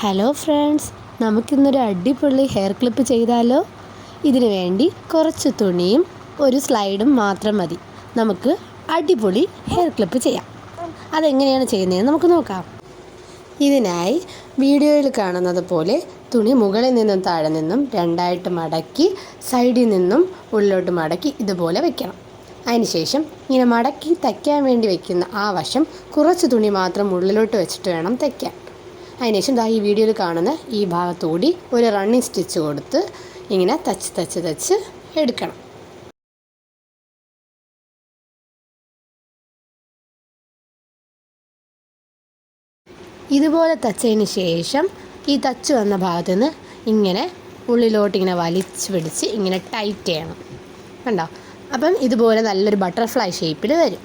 Hello friends നമുക്കിന്നൊരു അടിപൊളി hair clip ചെയ്താലോ? ഇതിനു വേണ്ടി കുറച്ച് തുണിയും ഒരു സ്ലൈഡും മാത്രം മതി. നമുക്ക് അടിപൊളി ഹെയർ ക്ലിപ്പ് ചെയ്യാം. അതെങ്ങനെയാണ് ചെയ്യുന്നതെന്ന് നമുക്ക് നോക്കാം. ഇതിനായി വീഡിയോയിൽ കാണുന്നത് പോലെ തുണി മുകളിൽ നിന്നും താഴെ നിന്നും രണ്ടായിട്ട് മടക്കി സൈഡിൽ നിന്നും ഉള്ളിലോട്ട് മടക്കി ഇതുപോലെ വെക്കണം. അതിനുശേഷം ഇങ്ങനെ മടക്കി തയ്ക്കാൻ വേണ്ടി വെക്കുന്ന ആ വശം കുറച്ച് തുണി മാത്രം ഉള്ളിലോട്ട് വെച്ചിട്ട് വേണം തയ്ക്കാൻ. അതിനുശേഷം ദാ ഈ വീഡിയോയിൽ കാണുന്ന ഈ ഭാഗത്തുകൂടി ഒരു റണ്ണിങ് സ്റ്റിച്ച് കൊടുത്ത് ഇങ്ങനെ തച്ച് തച്ച് തച്ച് എടുക്കണം. ഇതുപോലെ തച്ചതിന് ശേഷം ഈ തച്ച് വന്ന ഭാഗത്ത് നിന്ന് ഇങ്ങനെ ഉള്ളിലോട്ട് ഇങ്ങനെ വലിച്ച് പിടിച്ച് ഇങ്ങനെ ടൈറ്റ് ചെയ്യണം. കണ്ടോ? അപ്പം ഇതുപോലെ നല്ലൊരു ബട്ടർഫ്ലൈ ഷേപ്പിൽ വരും.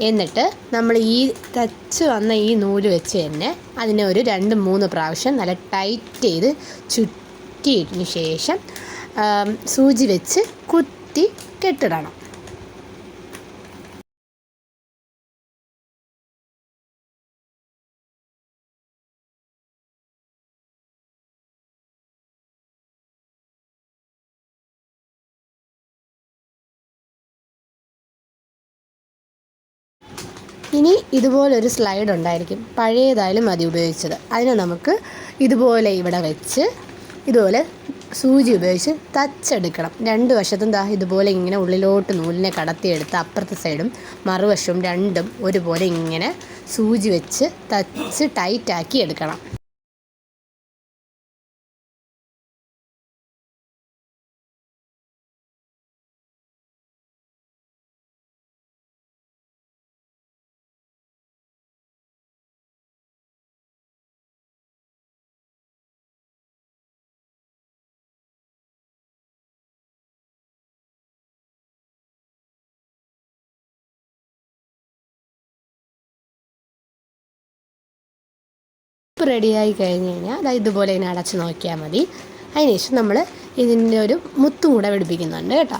എന്നിട്ട് നമ്മൾ ഈ തച്ച് വന്ന ഈ നൂൽ വെച്ച് തന്നെ അതിനെ ഒരു രണ്ട് മൂന്ന് പ്രാവശ്യം നല്ല ടൈറ്റ് ചെയ്ത് ചുറ്റിയിട്ടിന് ശേഷം സൂചി വെച്ച് കുത്തി കെട്ടിടണം. ഇനി ഇതുപോലൊരു സ്ലൈഡ് ഉണ്ടായിരിക്കും. പഴയതായാലും മതി ഉപയോഗിച്ചത്. അതിനെ നമുക്ക് ഇതുപോലെ ഇവിടെ വെച്ച് ഇതുപോലെ സൂചി ഉപയോഗിച്ച് തച്ചെടുക്കണം രണ്ട് വശത്തും ദാ ഇതുപോലെ ഇങ്ങനെ ഉള്ളിലോട്ട് നൂലിനെ കടത്തിയെടുത്ത് അപ്പുറത്തെ സൈഡും മറുവശവും രണ്ടും ഒരുപോലെ ഇങ്ങനെ സൂചി വെച്ച് തച്ച് ടൈറ്റാക്കി എടുക്കണം. റെഡിയായി കഴിഞ്ഞ് കഴിഞ്ഞാൽ അതായത് ഇതുപോലെ ഇതിനെ അടച്ച് നോക്കിയാൽ മതി. അതിനുശേഷം നമ്മൾ ഇതിന്റെ ഒരു മുത്തും കൂടെ പിടിപ്പിക്കുന്നുണ്ട് കേട്ടോ.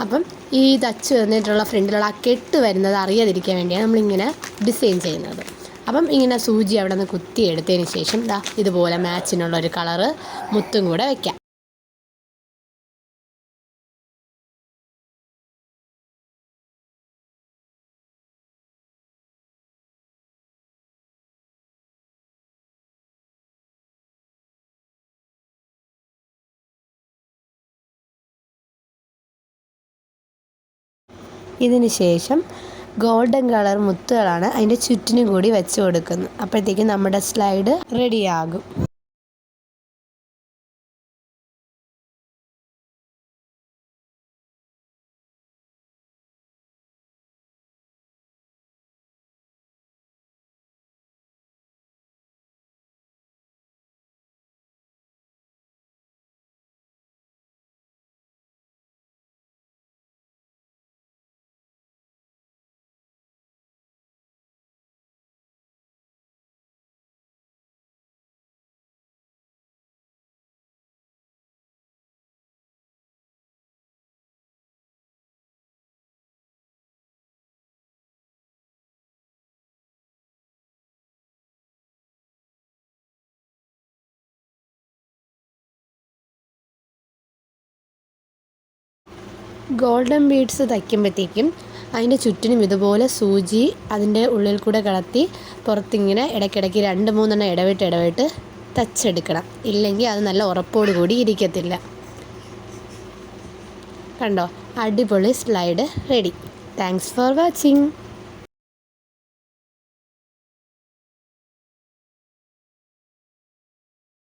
അപ്പം ഈ തച്ച് വന്നിട്ടുള്ള ഫ്രണ്ടിലുള്ള ആ കെട്ട് വരുന്നത് അറിയാതിരിക്കാൻ വേണ്ടിയാണ് നമ്മളിങ്ങനെ ഡിസൈൻ ചെയ്യുന്നത്. അപ്പം ഇങ്ങനെ സൂചി അവിടെ നിന്ന് കുത്തി എടുത്തതിന് ശേഷം ദാ ഇതുപോലെ മാച്ചിനുള്ള ഒരു കളറ് മുത്തും കൂടെ വയ്ക്കാം ഇതിന് ശേഷം ഗോൾഡൻ കളർ മുത്തുകളാണ് അതിന്റെ ചുറ്റിനും കൂടി വെച്ച് കൊടുക്കുന്നത്. അപ്പോഴത്തേക്കും നമ്മുടെ സ്ലൈഡ് റെഡിയാകും. ഗോൾഡൻ ബീഡ്സ് തയ്ക്കുമ്പോഴത്തേക്കും അതിന്റെ ചുറ്റിനും ഇതുപോലെ സൂചി അതിന്റെ ഉള്ളിൽ കൂടെ കളത്തി പുറത്തിങ്ങനെ ഇടയ്ക്കിടയ്ക്ക് രണ്ട് മൂന്നെണ്ണം ഇടവിട്ട് ഇടവിട്ട് തച്ചെടുക്കണം. ഇല്ലെങ്കിൽ അത് നല്ല ഉറപ്പോടു കൂടി ഇരിക്കത്തില്ല. കണ്ടോ? അടിപൊളി slide ready thanks for watching